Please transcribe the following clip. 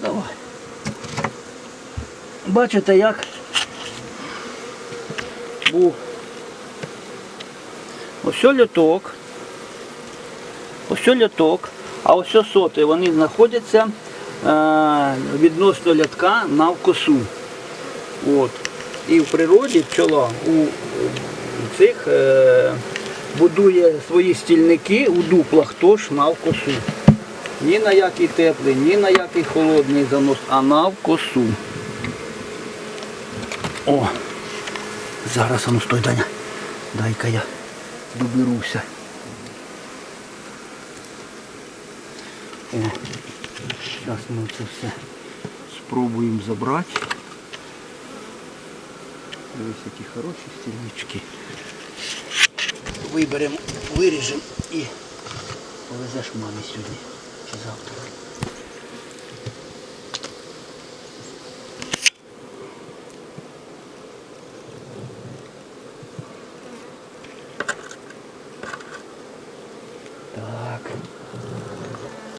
Давай. Бачите, як був ось льоток, ось льоток, а ось соти, вони знаходяться е, відносно лятка на вкосу. От. І в природі пчола у цих е, будує свої стільники у дуплах теж на вкосу. Ні на який теплий, ні на який холодний занос, а на вкосу. О! Зараз ну стой, Даня. Дай-ка я доберуся. О, зараз ми це все спробуємо забрати. Ось які хороші стільнички. Виберемо, виріжемо і повезеш мамі сьогодні. Так.